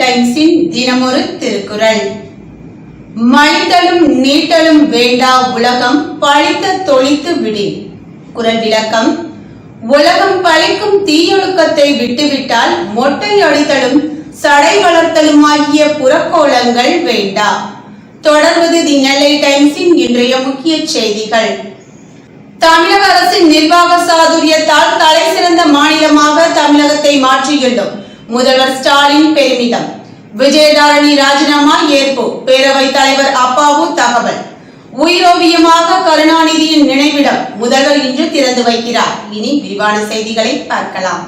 டைம்ஸின் தினமொரு திருக்குறள். மழித்தலும் நீட்டலும் வேண்டா உலகம் பழித்த தொழித்து விடி. குரல் விளக்கம். உலகம் பழிக்கும் தீயொழுக்கத்தை விட்டுவிட்டால் மொட்டை அடித்தலும் சடை வளர்த்தலுமாகிய புறக்கோலங்கள் வேண்டா. தொடர்வது தி நெல்லை டைம்ஸின் இன்றைய முக்கிய செய்திகள். தமிழக அரசின் நிர்வாக சாதுரியத்தால் தலை சிறந்த மாநிலமாக தமிழகத்தை மாற்றியுள்ளோம். முதல்வர் ஸ்டாலின் பெருமிதம். விஜயதாரணி ராஜினாமா ஏற்பு. பேரவைத் தலைவர் அப்பாவு தகவல். உயிரோவியமாக கருணாநிதியின் நினைவிடம் முதல்வர் இன்று திறந்து வைக்கிறார். இனி விரிவான செய்திகளை பார்க்கலாம்.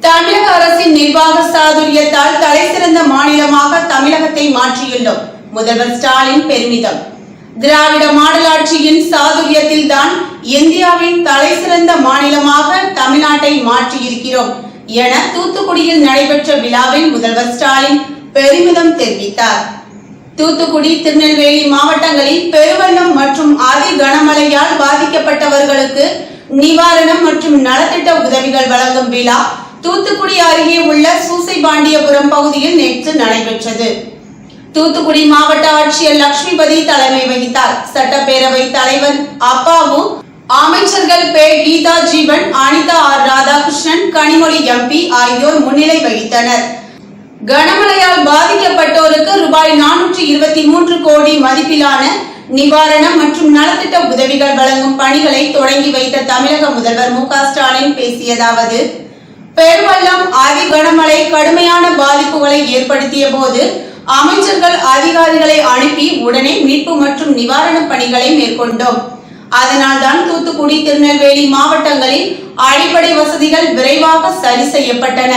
தமிழக அரசின் நிர்வாக சாதுரியத்தால் தலை சிறந்த மாநிலமாக தமிழகத்தை மாற்றியுள்ளோம். முதல்வர் ஸ்டாலின் பெருமிதம். திராவிட மாடலாட்சியின் சாதுரியத்தில் தான் இந்தியாவின் தலை சிறந்த மாநிலமாக தமிழ்நாட்டை மாற்றியிருக்கிறோம். என தூத்துக்குடியில் நடைபெற்ற விழாவில் முதல்வர் ஸ்டாலின் பெருமிதம் தெரிவித்தார். தூத்துக்குடி திருநெல்வேலி மாவட்டங்களில் பெருவெள்ளம் மற்றும் அதி கனமழையால் பாதிக்கப்பட்டவர்களுக்கு நிவாரணம் மற்றும் நலத்திட்ட உதவிகள் வழங்கும் விழா தூத்துக்குடி அருகே உள்ள சூசைபாண்டியபுரம் பகுதியில் நேற்று நடைபெற்றது. தூத்துக்குடி மாவட்ட ஆட்சியர் லட்சுமிபதி தலைமை வகித்தார். சட்டப்பேரவை தலைவர் அப்பாவு அமைச்சர்கள் P Geetha Jeevan Anitha R Radhakrishnan Kanimozhi MP ஆகியோர் முன்னிலை வகித்தனர். கனமழையால் பாதிக்கப்பட்டோருக்கு ரூபாய் நானூற்றி இருபத்தி மூன்று கோடி மதிப்பிலான நிவாரணம் மற்றும் நலத்திட்ட உதவிகள் வழங்கும் பணிகளை தொடங்கி வைத்த தமிழக முதல்வர் மு ஸ்டாலின் பேசியதாவது பெருவெள்ளம் அதி கனமழை கடுமையான பாதிப்புகளை ஏற்படுத்திய போது அமைச்சர்கள் அதிகாரிகளை அனுப்பி உடனே மீட்பு மற்றும் நிவாரணப் பணிகளை மேற்கொண்டோம். அதனால்தான் தூத்துக்குடி திருநெல்வேலி மாவட்டங்களில் அடிப்படை வசதிகள் விரைவாக சரி செய்யப்பட்டன.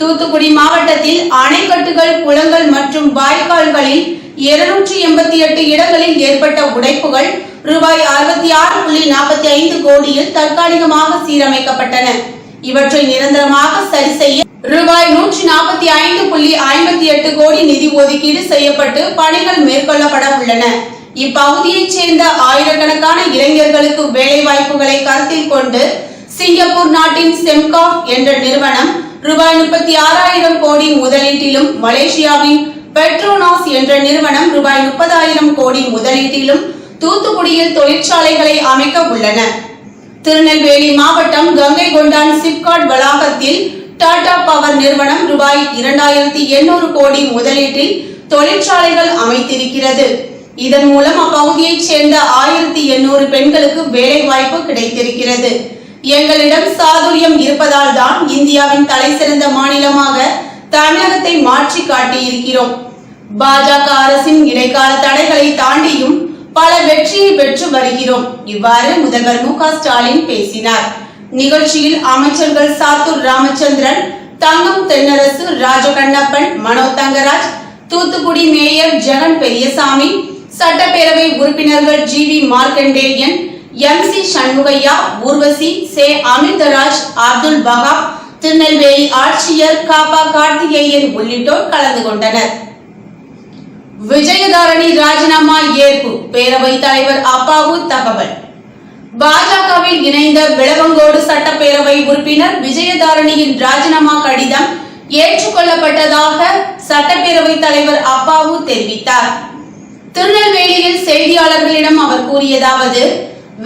தூத்துக்குடி மாவட்டத்தில் அணைக்கட்டுகள் குளங்கள் மற்றும் வாய்க்கால்களில் இருநூற்றி எண்பத்தி எட்டு இடங்களில் ஏற்பட்ட உடைப்புகள் ரூபாய் அறுபத்தி ஆறு புள்ளி நாற்பத்தி ஐந்து கோடியில் தற்காலிகமாக சீரமைக்கப்பட்டன. இவற்றை நிரந்தரமாக சரி செய்ய ரூபாய் நூற்றி நாற்பத்தி ஐந்து புள்ளி ஐம்பத்தி எட்டு கோடி நிதி ஒதுக்கீடு செய்யப்பட்டு பணிகள் மேற்கொள்ளப்பட உள்ளன. இப்பகுதியைச் சேர்ந்த ஆயிரக்கணக்கான இளைஞர்களுக்கு வேலை வாய்ப்புகளை கருத்தில் கொண்டு சிங்கப்பூர் நாட்டின் செம்காப் என்ற நிறுவனம் ரூபாய் முப்பத்தி ஆறாயிரம் கோடி முதலீட்டிலும் மலேசியாவின் பெட்ரோனாஸ் என்ற நிறுவனம் ரூபாய் முப்பதாயிரம் கோடி முதலீட்டிலும் தூத்துக்குடியில் தொழிற்சாலைகளை அமைக்க உள்ளன. திருநெல்வேலி மாவட்டம் கங்கை கொண்டான் சிப்காட் வளாகத்தில் டாடா பவர் நிறுவனம் ரூபாய் இரண்டாயிரத்தி எண்ணூறு கோடி முதலீட்டில் தொழிற்சாலைகள் அமைத்திருக்கிறது. இதன் மூலம் அப்பகுதியைச் சேர்ந்த ஆயிரத்தி எண்ணூறு பெண்களுக்கு வேலை வாய்ப்பு கிடைத்திருக்கிறது. எங்களிடம் சாதுரியம் இருப்பதால் தான் இந்தியாவின் தலை சிறந்த மாநிலமாக தமிழகத்தை மாற்றி காட்டியிருக்கிறோம். பாஜக அரசின் இடைக்கால தடைகளை தாண்டியும் பல வெற்றியை பெற்று வருகிறோம். இவ்வாறு முதல்வர் மு ஸ்டாலின் பேசினார். நிகழ்ச்சியில் அமைச்சர்கள் சாத்தூர் ராமச்சந்திரன் தங்கம் தென்னரசு ராஜகண்ணப்பன் மனோ தங்கராஜ் தூத்துக்குடி மேயர் ஜெகன் பெரியசாமி சட்டப்பேரவை உறுப்பினர்கள் G V Markandeyan M C Shanmugaiah Urvasi S Amirtharaj Abdul Wahab Tirunelveli ஆட்சியர் காபா கார்த்திகேயன் உள்ளிட்டோர் கலந்து கொண்டனர். விஜயதாரணி ராஜினாமா ஏற்பு பேரவைத் தலைவர் அப்பாவு தகவல். பாஜகவில் இணைந்த விளவங்கோடு சட்டப்பேரவை உறுப்பினர் விஜயதாரணியின் ராஜினாமா கடிதம் ஏற்றுக்கொள்ளப்பட்டதாக சட்டப்பேரவைத் தலைவர் அப்பாவு தெரிவித்தார். திருநெல்வேலியில் செய்தியாளர்களிடம் அவர் கூறியதாவது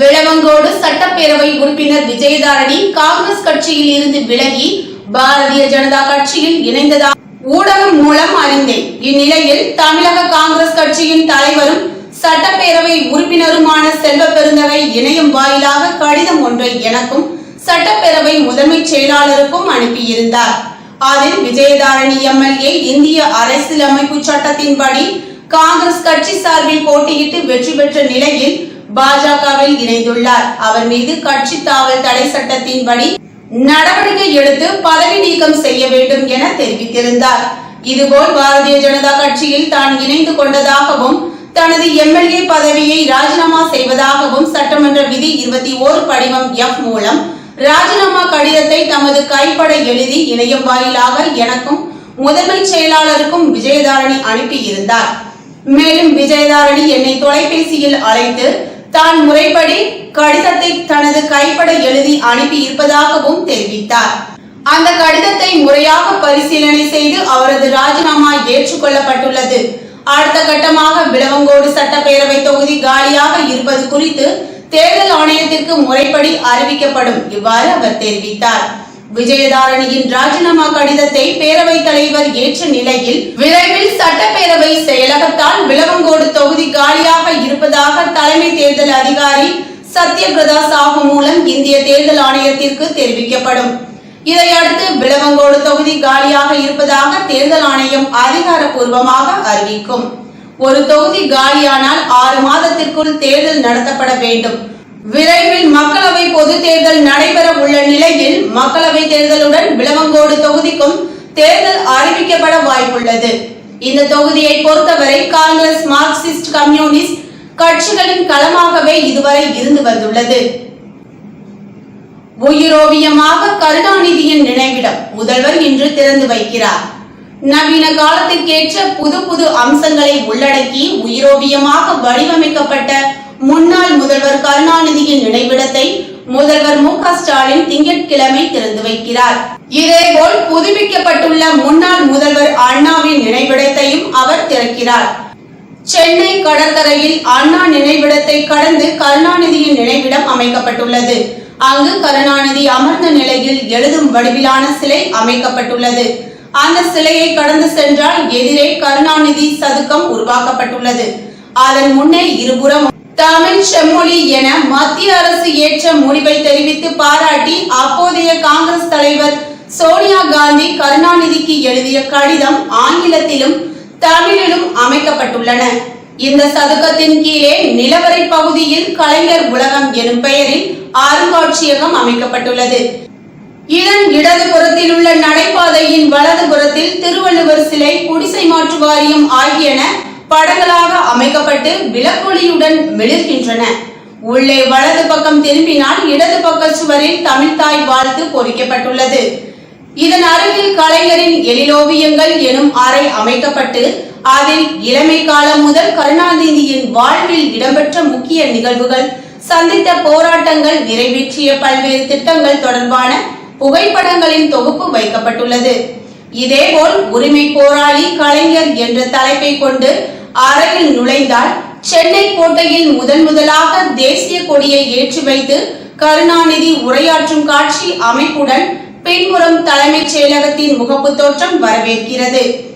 விளவங்கோடு சட்டப்பேரவை உறுப்பினர் விஜயதாரணி காங்கிரஸ் கட்சியில் இருந்து விலகி பாரதிய ஜனதா கட்சியில் இணைந்ததாக ஊடகம் மூலம் அறிந்தேன். இந்நிலையில் தமிழக காங்கிரஸ் கட்சியின் தலைவரும் சட்டப்பேரவை உறுப்பினருமான செல்வ பெருந்தகை இணையம் வாயிலாக கடிதம் ஒன்றை எனக்கும் சட்டப்பேரவை முதன்மை செயலாளருக்கும் அனுப்பியிருந்தார். அதில் விஜயதாரணி எம்எல்ஏ இந்திய அரசியலமைப்பு சட்டத்தின்படி காங்கிரஸ் கட்சி சார்பில் போட்டியிட்டு வெற்றி பெற்ற நிலையில் பாஜகவில் இணைந்துள்ளார். அவர் மீது கட்சி தாவல் தடை சட்டத்தின்படி நடவடிக்கை எடுத்து பதவி நீக்கம் செய்ய வேண்டும் என தெரிவித்திருந்தார். இதுபோல் பாரதிய ஜனதா கட்சியில் தான் இணைந்து கொண்டதாகவும் தனது எம்எல்ஏ பதவியை ராஜினாமா செய்வதாகவும் சட்டமன்ற விதி இருபத்தி ஓரு படிவம் எஃப் மூலம் ராஜினாமா கடிதத்தை தமது கைப்பட எழுதி இணையம் வாயிலாக எனக்கும் முதன்மை செயலாளருக்கும் விஜயதாரணி அனுப்பியிருந்தார். மேலும் விஜயதாரணி என்னை தொலைபேசியில் அழைத்து தான் முறைப்படி கடிதத்தை தனது கைப்பட எழுதி அனுப்பி இருப்பதாகவும் தெரிவித்தார். அந்த கடிதத்தை முறையாக பரிசீலனை செய்து அவரது ராஜினாமா ஏற்றுக்கொள்ளப்பட்டுள்ளது. அடுத்த கட்டமாக விளவங்கோடு சட்டப்பேரவை தொகுதி காலியாக இருப்பது குறித்து தேர்தல் ஆணையத்திற்கு முறைப்படி அறிவிக்கப்படும் இவ்வாறு அவர் தெரிவித்தார். விஜயதாரணியின் ராஜினாமா கடிதத்தை பேரவைத் தலைவர் ஏற்ற நிலையில் விரைவில் சட்டப்பேரவை செயலகத்தால் விளவங்கோடு தொகுதி காலியாக இருப்பதாக தலைமை தேர்தல் அதிகாரி சத்யபிரதா சாஹு மூலம் இந்திய தேர்தல் ஆணையத்திற்கு தெரிவிக்கப்படும். இதையடுத்து விளவங்கோடு தொகுதி காலியாக இருப்பதாக தேர்தல் ஆணையம் அதிகாரப்பூர்வமாக அறிவிக்கும். ஒரு தொகுதி காலியானால் ஆறு மாதத்திற்குள் தேர்தல் நடத்தப்பட வேண்டும். விரைவில் மக்களவை பொது தேர்தல் நடைபெற உள்ள நிலையில் மக்களவை தேர்தலுடன் விளவங்கோடு தொகுதிக்கும் தேர்தல் அறிவிக்கப்பட வாய்ப்புள்ளது. இந்த தொகுதியை பொறுத்தவரை காங்கிரஸ் மார்க்சிஸ்ட் கம்யூனிஸ்ட் கட்சிகளின் களமாகவே இதுவரை இருந்து வந்துள்ளது. உயிரோவியமாக கருணாநிதியின் நினைவிடம் முதல்வர் இன்று திறந்து வைக்கிறார். நவீன காலத்திற்கேற்ற புது புது அம்சங்களை உள்ளடக்கி உயிரோவியமாக வடிவமைக்கப்பட்ட முன்னாள் முதல்வர் கருணாநிதியின் நினைவிடத்தை முதல்வர் மு க ஸ்டாலின் திங்கட்கிழமை திறந்து வைக்கிறார். இதேபோல் புதுப்பிக்கப்பட்டுள்ள முன்னாள் முதல்வர் அண்ணாவின் நினைவிடத்தையும் அவர் திறக்கிறார். சென்னை கடற்கரையில் அண்ணா நினைவிடத்தை கடந்து கருணாநிதியின் நினைவிடம் அமைக்கப்பட்டுள்ளது. அங்கு கருணாநிதி அமர்ந்த நிலையில் எழுதும் வடிவிலான சிலை அமைக்கப்பட்டுள்ளது. அந்த சிலையை கடந்து சென்றால் எதிரே கருணாநிதி சதுக்கம் உருவாக்கப்பட்டுள்ளது. அதன் முன்னே இருபுறம் தமிழ் செம்மொழி என மத்திய அரசு ஏற்ற முடிவை தெரிவித்து பாராட்டி அப்போதைய காங்கிரஸ் தலைவர் சோனியா காந்தி கருணாநிதிக்கு எழுதிய கடிதம் ஆங்கிலத்திலும் தமிழிலும் அமைக்கப்பட்டுள்ளன. இந்த சதுக்கத்தின் கீழே நிலவரை பகுதியில் கலைஞர் உலகம் எனும் பெயரில் அருங்காட்சியகம் அமைக்கப்பட்டுள்ளது. இதன் இடதுபுறத்தில் உள்ள நடைபாதையின் வலதுபுறத்தில் திருவள்ளுவர் சிலை குடிசை மாற்று வாரியம் ஆகியன படங்களாக அமைக்கப்பட்டு விளக்கொலியுடன் மிளிர்கின்றன உள்ளே வலது பக்கம் திரும்பினால் இடது பக்க சுவரில் தமிழ்தாய் வாழ்த்து பொறிக்கப்பட்டுள்ளது. இதன் அருகில் கலைஞரின் எழிலோவியங்கள் எனும் அறை அமைக்கப்பட்டு அதில் இளமை காலம் முதல் கருணாநிதியின் வாழ்வில் இடம்பெற்ற முக்கிய நிகழ்வுகள் சந்தித்த போராட்டங்கள் நிறைவேற்றிய பல்வேறு திட்டங்கள் தொடர்பான புகைப்படங்களின் தொகுப்பு வைக்கப்பட்டுள்ளது. இதேபோல் உரிமை போராளி கலைஞர் என்ற தலைப்பை கொண்டு அறையில் நுழைந்தால் சென்னை கோட்டையில் முதன் முதலாக தேசிய கொடியை ஏற்றி வைத்து கருணாநிதி உரையாற்றும் காட்சி அமைப்புடன் பின்புறம் தலைமைச் செயலகத்தின் முகப்பு தோற்றம் வரவேற்கிறது.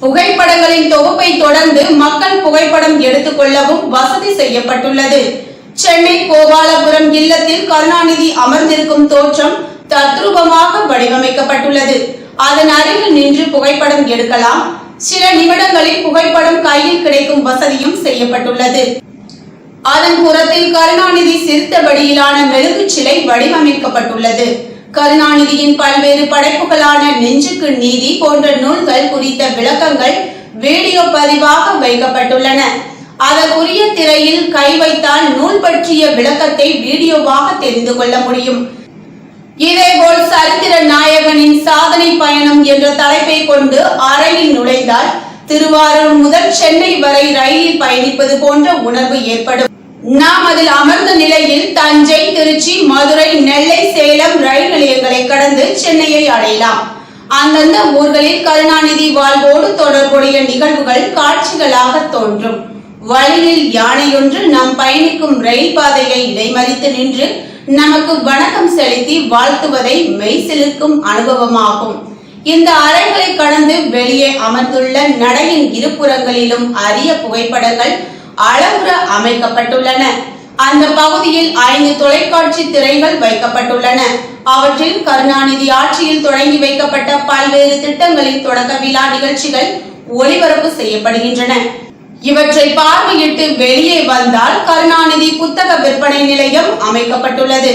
புகைப்படங்களின் தொகுப்பை தொடர்ந்து மக்கள் புகைப்படம் எடுத்துக்கொள்ளவும் வசதி செய்யப்பட்டுள்ளது. சென்னை கோபாலபுரம் இல்லத்தில் கருணாநிதி அமர்ந்திருக்கும் தோற்றம் தத்ரூபமாக வடிவமைக்கப்பட்டுள்ளது. அதன் அருகில் நின்று புகைப்படம் எடுக்கலாம். சில நிமிடங்களில் புகைப்படம் கையில் கிடைக்கும் வசதியும் செய்யப்பட்டுள்ளது. அதன் புறத்தில் கருணாநிதி சிரித்தபடியிலான மெழுகு சிலை வடிவமைக்கப்பட்டுள்ளது. கருணாநிதியின் பல்வேறு படைப்புகளான நெஞ்சுக்கு நீதி போன்ற நூல்கள் குறித்த விளக்கங்கள் வீடியோ பதிவாக வைக்கப்பட்டுள்ளன. அதற்குரிய திரையில் கை வைத்தால் நூல் பற்றிய விளக்கத்தை வீடியோவாக தெரிந்து கொள்ள முடியும். இதேபோல் சரித்திர நாயகனின் சாதனை பயணம் என்ற தலைப்பை கொண்டு அறையில் நுழைந்தால் திருவாரூர் முதல் சென்னை வரை ரயிலில் பயணிப்பது போன்ற உணர்வு ஏற்படும். நாம் அதில் அமர்ந்த நிலையில் தஞ்சை திருச்சி மதுரை நெல்லை சேலம் ரயில் நிலையங்களை கடந்து சென்னையை அடையலாம். அந்தந்த ஊர்களில் கருணாநிதி வாழ்வோடு தொடர்புடைய நிகழ்வுகள் காட்சிகளாக தோன்றும். வழியில் யானையொன்று நாம் பயணிக்கும் ரயில் பாதையை இடைமறித்து நின்று நமக்கு வணக்கம் செலுத்தி வாழ்த்துவதை மெய்சிலிருக்கும் அனுபவமாகும். இந்த அறைகளை கடந்து வெளியே அமர்ந்துள்ள நடையின் இருபுறங்களிலும் அரிய புகைப்படங்கள் அளவுற அமைக்கப்பட்டுள்ளன. அந்த பகுதியில் ஐந்து தொலைக்காட்சி திரைகள் வைக்கப்பட்டுள்ளன. அவற்றில் கருணாநிதி ஆட்சியில் தொடங்கி வைக்கப்பட்ட பல்வேறு திட்டங்களின் தொடக்க விழா நிகழ்ச்சிகள் ஒளிபரப்பு செய்யப்படுகின்றன. இவற்றை பார்வையிட்டு வெளியே வந்தால் கருணாநிதி புத்தக விற்பனை நிலையம் அமைக்கப்பட்டுள்ளது.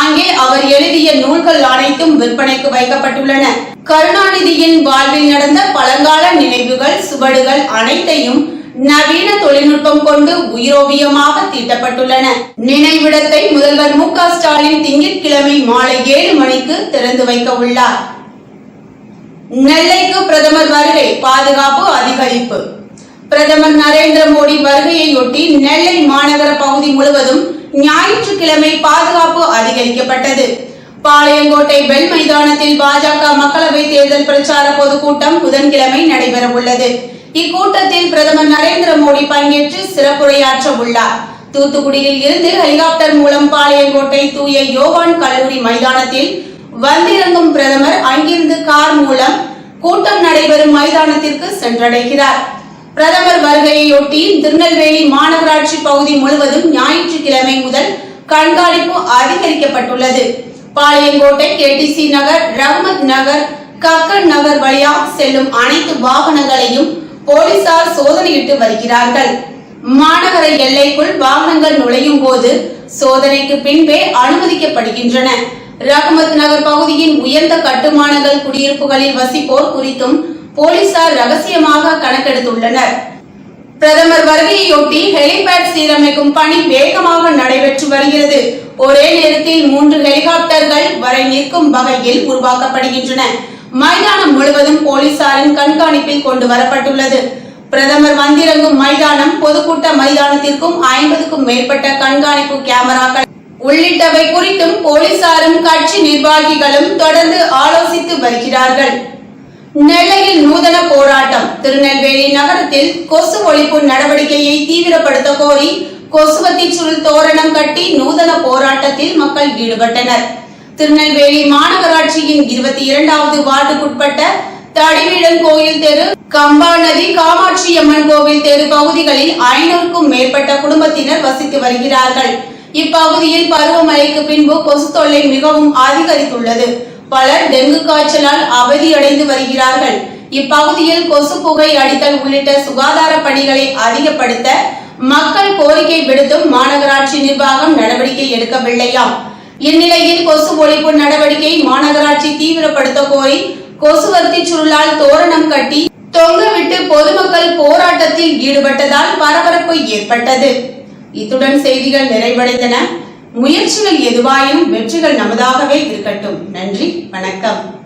அங்கே அவர் எழுதிய நூல்கள் அனைத்தும் விற்பனைக்கு வைக்கப்பட்டுள்ளன. கருணாநிதியின் வாழ்வில் நடந்த பழங்கால நினைவுகள் சுவடுகள் அனைத்தையும் நவீன தொழில்நுட்பம் கொண்டு உயிரோவியமாக தீட்டப்பட்டுள்ளன. நினைவிடத்தை முதல்வர் மு க ஸ்டாலின் திங்கட்கிழமை மாலை ஏழு மணிக்கு திறந்து வைக்க உள்ளார். நெல்லைக்கு பிரதமர் வருகை பாதுகாப்பு அதிகரிப்பு. பிரதமர் நரேந்திர மோடி வருகையையொட்டி நெல்லை மாநகர பகுதி முழுவதும் ஞாயிற்றுக்கிழமை பாதுகாப்பு அதிகரிக்கப்பட்டது. பாளையங்கோட்டை பெல் மைதானத்தில் பாஜக மக்களவை தேர்தல் பிரச்சார பொதுக்கூட்டம் புதன்கிழமை நடைபெற உள்ளது இக்கூட்டத்தில் பிரதமர் நரேந்திர மோடி பங்கேற்று சிறப்புரையாற்ற உள்ளார். தூத்துக்குடியில் இருந்து ஹெலிகாப்டர் மூலம் பாளையங்கோட்டை தூய யோவான் கல்லூரி மைதானத்தில் வந்திறங்கும் பிரதமர் அங்கிருந்து கார் மூலம் கூட்டம் நடைபெறும் மைதானத்திற்கு சென்றடைகிறார். பிரதமர் வருகையொட்டி திருநெல்வேலி மாநகராட்சி பகுதி முழுவதும் ஞாயிற்றுக்கிழமை முதல் கண்காணிப்பு அதிகரிக்கப்பட்டுள்ளது. பாளையங்கோட்டை கேடிசி நகர் ரஹ்மத் நகர் கக்கன் நகர் வழியாக செல்லும் அனைத்து வாகனங்களையும் போலீசார் சோதனையிட்டு வருகிறார்கள். மாநகர எல்லைக்குள் வாகனங்கள் நுழையும் போது சோதனைக்கு பின்பே அனுமதிக்கப்படுகின்றன. ரஹ்மத் நகர் பகுதியின் உயர்ந்த கட்டுமானங்கள் குடியிருப்புகளில் வசிப்போர் குறித்தும் போலீசார் ரகசியமாக கணக்கெடுத்துள்ளனர். பிரதமர் வருகையொட்டி ஹெலிபேட் சீரமைக்கும் பணி வேகமாக நடைபெற்று வருகிறது. ஒரே நேரத்தில் மூன்று ஹெலிகாப்டர்கள் வரை நிற்கும் வகையில் உருவாக்கப்படுகின்றன. மைதானம் முழுவதும் போலீசாரின் கண்காணிப்பில் கொண்டு வரப்பட்டுள்ளது. பிரதமர் வந்திறங்கும் மைதானம் பொதுக்கூட்ட மைதானத்திற்கும் ஐம்பதுக்கும் மேற்பட்ட கண்காணிப்பு கேமராக்கள் உள்ளிட்டவை குறித்தும் போலீசாரும் கட்சி நிர்வாகிகளும் தொடர்ந்து ஆலோசித்து வருகிறார்கள். நெல்லையில் நூதன போராட்டம். திருநெல்வேலி நகரத்தில் கொசு ஒழிப்பு நடவடிக்கையை தீவிரப்படுத்த கோரி கொசுவத்தி சுருள் தோரணம் கட்டி நூதன போராட்டத்தில் மக்கள் ஈடுபட்டனர். திருநெல்வேலி மாநகராட்சியின் இருபத்தி இரண்டாவது வார்டுக்குட்பட்ட தடிவீடன் கோயில் தெரு கம்பா நதி காமாட்சி அம்மன் கோவில் தெரு பகுதிகளில் ஐநூறுக்கும் மேற்பட்ட குடும்பத்தினர் வசித்து வருகிறார்கள். இப்பகுதியில் பருவமழைக்கு பின்பு கொசு தொல்லை மிகவும் அதிகரித்துள்ளது. பலர் டெங்கு காய்ச்சலால் அவதியடைந்து வருகிறார்கள். இப்பகுதியில் கொசு புகை அடித்தல் உள்ளிட்ட சுகாதார பணிகளை அதிகப்படுத்த மக்கள் கோரிக்கை விடுத்தும் மாநகராட்சி நிர்வாகம் நடவடிக்கை எடுக்கவில்லையாம். இந்நிலையில் கொசு ஒழிப்பு நடவடிக்கை மாநகராட்சி தீவிரப்படுத்த கோரி கொசுவர்த்தி சுருளால் தோரணம் கட்டி தொங்கவிட்டு பொதுமக்கள் போராட்டத்தில் ஈடுபட்டதால் பரபரப்பு ஏற்பட்டது. இத்துடன் செய்திகள் நிறைவடைந்தன. முயற்சிகள் எதுவாயினும் வெற்றிகள் நமதாகவே இருக்கட்டும். நன்றி வணக்கம்.